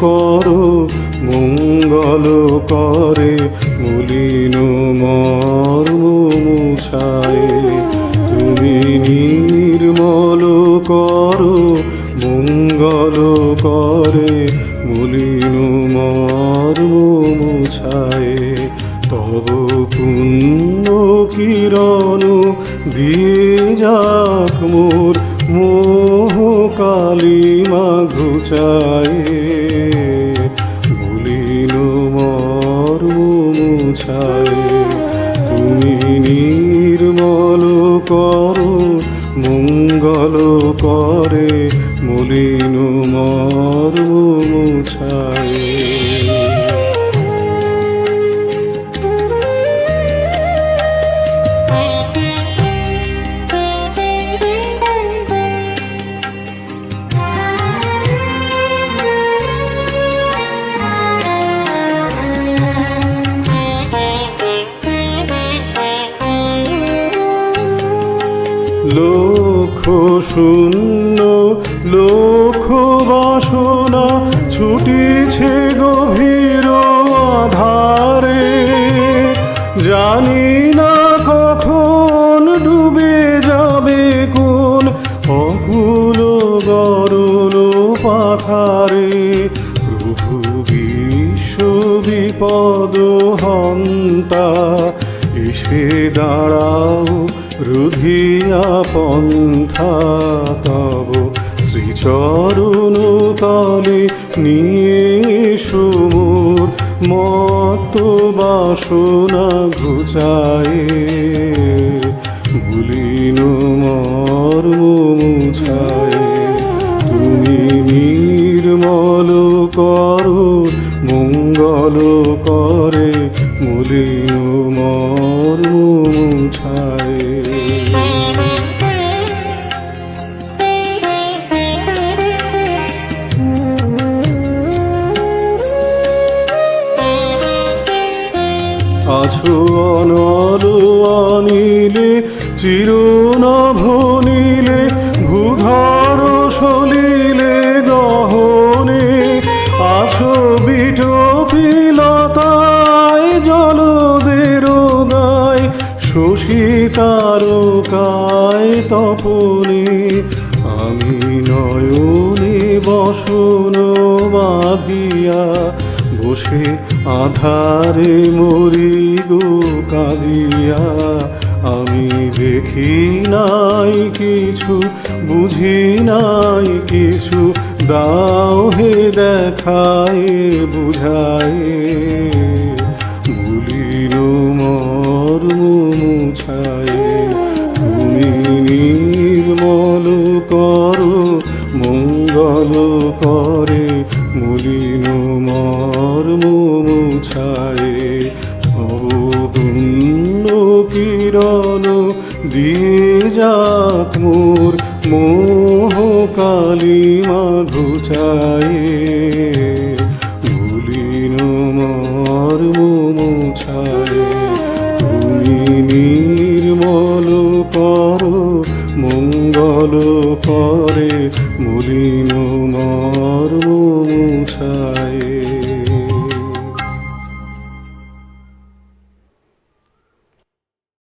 করো, মঙ্গল করে, মলিন মর্ম মুছায়। তুমি নির্মল করো, মঙ্গল করে, মলিন মর্ম মুছায়। তব পুণ্য কিরণ দিয়ে যাক মোর মঙ্গল করে মলিন মর মুছায়। লক্ষ শূন্য লক্ষ বাসনা ছুটিছে গভীর আধারে। জানি না কখন ডুবে যাবে কোন অকুল গরল পাথারে। প্রভু বিশ্ব বিপদ হন্তা, এসে দাঁড়াও রুধিয়া পন্থা তব শ্রীচরণ তলে নিয়ে মত বাসনা ঘুচায়ে ভুলিন মর্ম মুছায়। তুমি নির্মল করো, মঙ্গল করে, মলিন মর্ম আছো অনল আনিলে চিরনভনিলে ভূধর সলিলে গহনে, আছো বিটপিলতায় জলদের গায়, শশী তারকায় তপনে, আমি নয়নে বসন বাঁধিয়া, বসে আধারে মরি গো কাঁদিয়া, আমি দেখি নাই কিছু, বুঝি নাই কিছু, দাও হে দেখায়, বুঝায়। ভুলিল মর্ম মুছায় তুমি নির্মল করো, মঙ্গল করে। মলিন মর্ম কিরণ দিয়ে মোর মোহ কালী মাধু ভুলিন